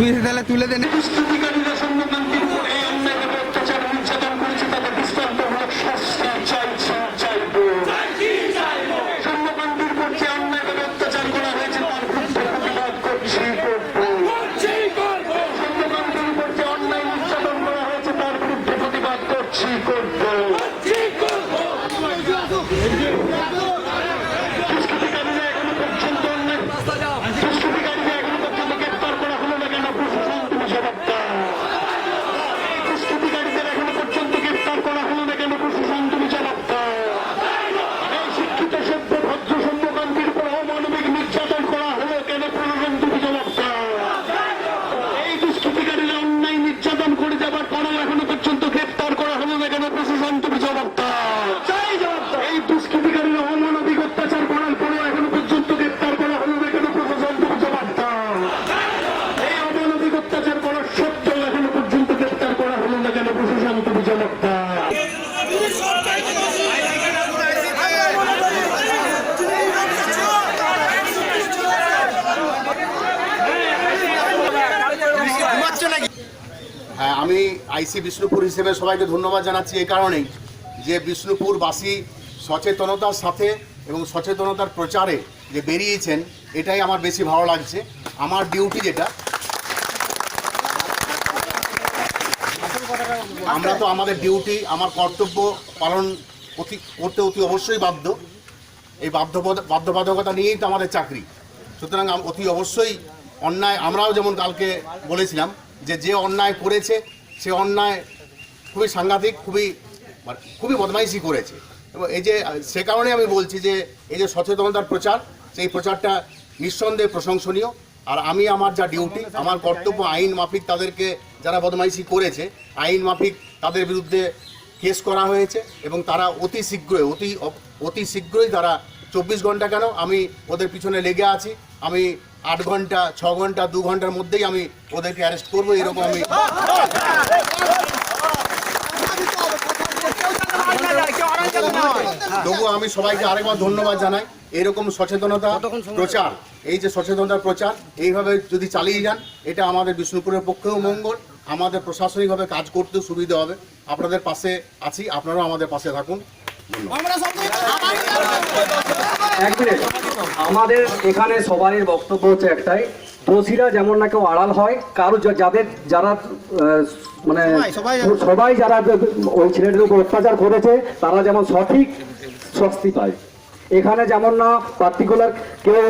তুই তাহলে তুলে দে না দুষ্কৃতিকারীরা সন্ন্যকান্তির উপর এই অন্যায়ভাবে অত্যাচার নির্যাতন করেছে তাদের দৃষ্টান্তমূলক শাস্তি চাইছি চাইব সন্ন্যকান্তির উপর যে অন্যায়ভাবে অত্যাচার করা হয়েছে তার বিরুদ্ধে প্রতিবাদ করছি করব সন্ন্যকান্তির উপর যে অন্যায় নির্যাতন করা হয়েছে তার বিরুদ্ধে প্রতিবাদ করছি করব দুষ্কৃতিকারীরা এখনও পর্যন্ত অন্যায় দুষ্কৃতিকারীরা এখনও পর্যন্ত গ্রেপ্তার করা হলো না কেন প্রশাসন তুমি জবাব দাও দুষ্কৃতিকারীদের এখনও পর্যন্ত গ্রেপ্তার করা হলো না কেন প্রশাসন তুমি জবাব দাও এই শিক্ষিত সভ্য ভদ্র সৌম্যকান্তির উপর অমানবিক নির্যাতন করা হলো কেন প্রশাসন তুমি জবাব দাও এই দুষ্কৃতিকারীরা অন্যায় নির্যাতন করে যাবার পরেও এখনও পর্যন্ত গ্রেপ্তার করা হলো না কেন প্রশাসন তুমি জবাব দাও এই দুষ্কৃতিকারীরা অমানবিক অত্যাচার করার পরেও এখনও পর্যন্ত গ্রেপ্তার করা হলো না কেন প্রশাসন তুমি জবাব দাও এই অমানবিক অত্যাচার করার সত্ত্বেও এখনও পর্যন্ত গ্রেপ্তার করা হলো না কেন প্রশাসন তুমি জবাব দাও হ্যাঁ আমি আইসি বিষ্ণুপুর হিসেবে সবাইকে ধন্যবাদ জানাচ্ছি এই কারণেই যে বিষ্ণুপুরবাসী সচেতনতার সাথে এবং সচেতনতার প্রচারে যে বেরিয়েছেন, এটাই আমার বেশি ভালো লাগছে। আমার ডিউটি যেটা। আমরা তো আমাদের ডিউটি আমার কর্তব্য পালন অতি, করতে অতি অবশ্যই বাধ্য। এই বাধ্য বাধ্যবাধকতা নিয়েই তো আমাদের চাকরি। সুতরাং অতি অবশ্যই অন্যায়, আমরাও যেমন কালকে বলেছিলাম যে যে অন্যায় করেছে সে অন্যায় খুবই সাংঘাতিক, খুবই খুবই বদমাইশি করেছে। এবং এই যে, সে কারণে আমি বলছি যে, এই যে সচেতনতার প্রচার, সেই প্রচারটা নিঃসন্দেহে প্রশংসনীয়। আর আমি আমার যা ডিউটি, আমার কর্তব্য, আইন মাফিক তাদেরকে যারা বদমাইশি করেছে, আইন মাফিক তাদের বিরুদ্ধে কেস করা হয়েছে এবং তারা অতি শীঘ্রই, অতি অতি শীঘ্রই তারা চব্বিশ ঘণ্টা কেন, আমি ওদের পিছনে লেগে আছি। আমি আট ঘণ্টা, ছ ঘণ্টা, দু ঘণ্টার মধ্যেই আমি ওদেরকে অ্যারেস্ট করব, এরকম আমি তবুও আমি সবাইকে আরেকবার ধন্যবাদ জানাই। এরকম সচেতনতা প্রচার এই যে সচেতনতার প্রচার এইভাবে যদি চালিয়ে যান এটা আমাদের বিষ্ণুপুরের পক্ষেও মঙ্গল আমাদের প্রশাসনিকভাবে কাজ করতেও সুবিধা হবে। আপনাদের পাশে আছি আপনারাও আমাদের পাশে থাকুন। এক আমাদের এখানে সবারই বক্তব্য হচ্ছে একটাই দোষীরা যেমন না কেউ আড়াল হয় কারও যাদের যারা মানে সবাই যারা ওই ছেলেটির উপর অত্যাচার করেছে তারা যেমন সঠিক শাস্তি পায়। এখানে যেমন না পার্টিকুলার কেউ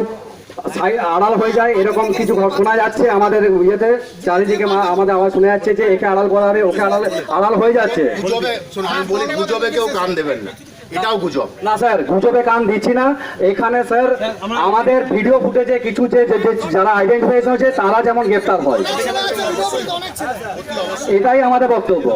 আড়াল হয়ে যায় এরকম কিছু শোনা যাচ্ছে আমাদের ইয়েতে চারিদিকে মা- আমাদের আওয়াজ শোনা যাচ্ছে যে একে আড়াল করা হবে ওকে আড়াল আড়াল হয়ে যাচ্ছে। গুজবে শুনুন আমি বলি গুজবে কেউ কান দেবেন না। এটাও গুজব। না স্যার গুজবে কান দিচ্ছি না। এখানে স্যার আমাদের ভিডিও ফুটেজে কিছু যে যারা আইডেন্টিফাই হয়েছে তারা যেমন গ্রেফতার হয়। এটাই আমাদের বক্তব্য।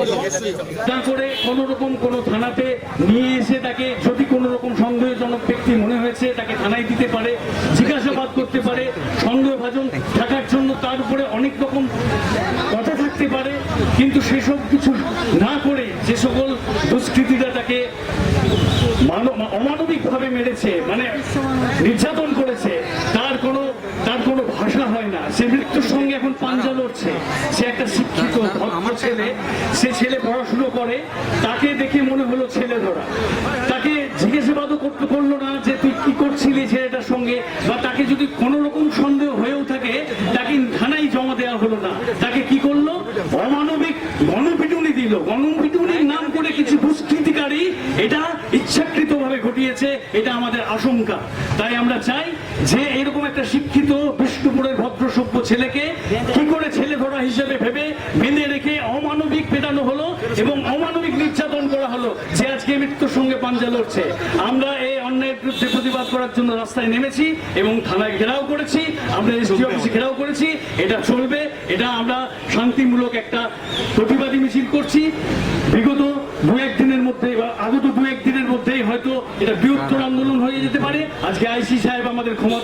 তারপরে কোন রকম কোন থানাতে নিয়ে এসে তাকে যদি কোন রকম সন্দেহজনক ব্যক্তি মনে হয়েছে তাকে থানায় দিতে পারে জিজ্ঞাসাবাদ করতে পারে সন্দেহভাজন থাকার জন্য তার উপরে অনেক রকম কথা থাকতে পারে কিন্তু সেসব কিছু না করে যে সকল দুষ্কৃতীরা তাকে অমানবিকভাবে মেরেছে মানে নির্যাতন করেছে। তার কোনো তার কোনো ভাষা হয় না। সে মৃত্যুর সঙ্গে এখন পাঞ্জা লড়ছে। সে একটা শিক্ষিত ভদ্র ছেলে সে ছেলে পড়াশুনো করে। তাকে দেখে মনে হলো ছেলে ধরা। তাকে জিজ্ঞাসাবাদও করতে করল না যে তুই কি করছিলি ছেলেটার সঙ্গে বা তাকে যদি কোনো রকম সন্দেহ হয়েও থাকে তাকে থানায় জমা দেওয়া হলো না। তাকে কি করল অমানবিক গণপিটুনি দিল গণপিটুনির নাম করে কিছু দুষ্কৃতিকারী এটা ঘটিয়েছে এটা আমাদের আশঙ্কা। তাই আমরা চাই যে এরকম একটা শিক্ষিত, বিষ্ণুপুরের ভদ্র সভ্য ছেলেকে কি করে ছেলে ধরা হিসেবে ভেবে বেঁধে রেখে অমানবিক পেটানো হলো এবং অমানবিক নির্যাতন করা হলো, যে আজকে মৃত্যুর সঙ্গে পাঞ্জা লড়ছে। আমরা এই অন্যায়ের বিরুদ্ধে প্রতিবাদ করার জন্য রাস্তায় নেমেছি এবং থানায় ঘেরাও করেছি, আমরা এসডি অফিসে ঘেরাও করেছি, এটা চলবে, এটা আমরা শান্তিমূলক একটা প্রতিবাদী মিছিল করছি বিগত দু একদিনের মধ্যে বা আগত দু একদিনের মধ্যেই হয়তো এটা বৃহত্তর আন্দোলন হয়ে যেতে পারে আজকে আইসি সাহেব আমাদের ক্ষমা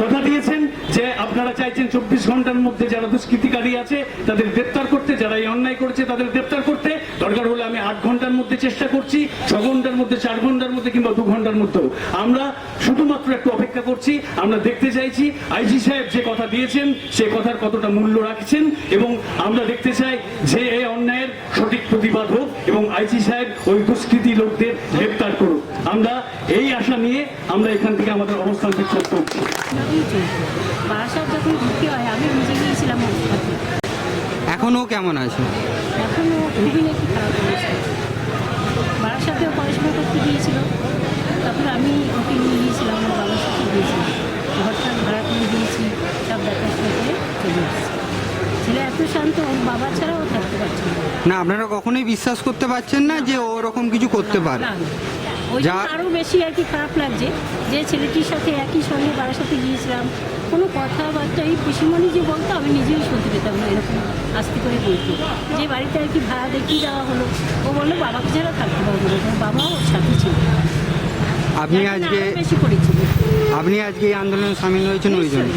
কথা দিয়েছেন যে আপনারা চাইছেন চব্বিশ ঘণ্টার মধ্যে যারা দুষ্কৃতিকারী আছে, তাদের গ্রেপ্তার করতে, যারা এই অন্যায় করেছে তাদের গ্রেপ্তার করতে। দরকার হলে আমি আট ঘণ্টার মধ্যে চেষ্টা করছি, ছ ঘণ্টার মধ্যে, চার ঘণ্টার মধ্যে কিংবা দু ঘণ্টার মধ্যেও। আমরা শুধুমাত্র একটু অপেক্ষা করছি, আমরা দেখতে চাইছি আইজি সাহেব যে কথা দিয়েছেন, সে কথার কতটা মূল্য রাখছেন এবং আমরা দেখতে চাই যে এই অন্যায়ের সঠিক প্রতিবাদ হোক এবং আইজি সাহেব ওই দুষ্কৃতি লোকদের গ্রেপ্তার করুক। আমরা এই আশা নিয়ে আমরা এখান থেকে আমাদের অবস্থান বিক্ষোভ করছি। বারাসাত যখন ভর্তি হয় আমি নিজে গিয়েছিলাম এখনও কেমন আছে? এখনও খুবই নাকি খারাপ হয়েছে বারাসাতেও পড়াশোনা করতে তারপর আমি ওকে নিয়ে গিয়েছিলাম আমার বাবার সাথে গিয়েছিলাম। ঘরটা ভাড়া করে দিয়েছি সব দেখাশোনা করে চলে আসছি ছেলে এত শান্ত ওর বাবা ছাড়াও থাকতে পারছে না। আপনারা কখনোই বিশ্বাস করতে পারছেন না যে ওরকম কিছু করতে পারে। ওই জন্য আরও বেশি আর কি খারাপ লাগছে যে ছেলেটির সাথে একই সঙ্গে বাবার সাথে গিয়েছিলাম। কোনো কথাবার্তা এই পিসিমণি যে বলতো আমি নিজেই শুনতে পেতাম না এরকম আস্তে করে বলতো। যে বাড়িতে আর কি ভাড়া দেখিয়ে দেওয়া হলো ও বলল বাবাকে ছাড়া থাকতে পারব না। বাবাও ওর সাথে ছিল। আপনি আজকে বেশি করেছিল আপনি আজকে এই আন্দোলনে সামিল হয়েছেন ওই জন্য।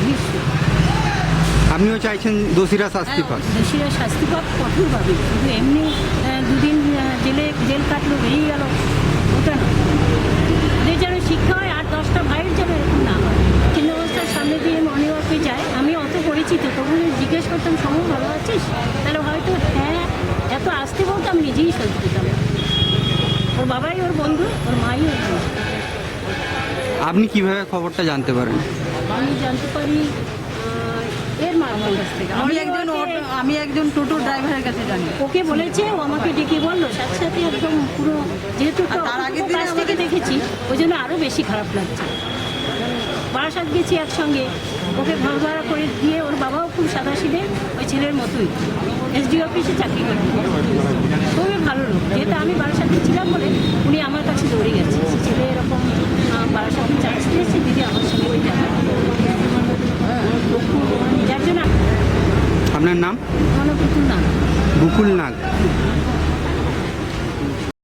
আপনিও চাইছেন দোষীরা শাস্তি পাক? হ্যাঁ, দোষীরা শাস্তি পাক কঠোরভাবে। কিন্তু এমনি দুদিন জেলে জেল কাটলো বেরিয়ে গেল। ওটা না যে যেন শিক্ষা হয় আর দশটা ভাইয়ের যেন এরকম না হয়। সামনে দিয়ে মর্নিং ওয়াকে যায় আমি অত পরিচিত তবু জিজ্ঞেস করতাম সময় ভালো আছিস? তাহলে হয়তো হ্যাঁ এত আসতে বলতো আমি নিজেই সহ্য পেতাম ওর বাবাই ওর বন্ধু ওর মাই ওর বন্ধু। আপনি কীভাবে খবরটা জানতে পারেন? আমি জানতে পারি এর মামার কাছ থেকে। আমি একজন আমি একজন টোটো ড্রাইভারের কাছে জানি। ওকে বলেছে ও আমাকে ডেকে বলল সাথে সাথে একদম পুরো যেহেতু তার কাছ থেকে দেখেছি ওই জন্য আরও বেশি খারাপ লাগছে। বারাসাত গেছি একসঙ্গে। ওকে ঘর ভাড়া করে দিয়ে ওর বাবাও খুব সাদা সিধে ওই ছেলের মতোই। এসডি অফিসে চাকরি করে। খুবই ভালো লোক। যেহেতু আমি বারাসাতে ছিলাম বলে উনি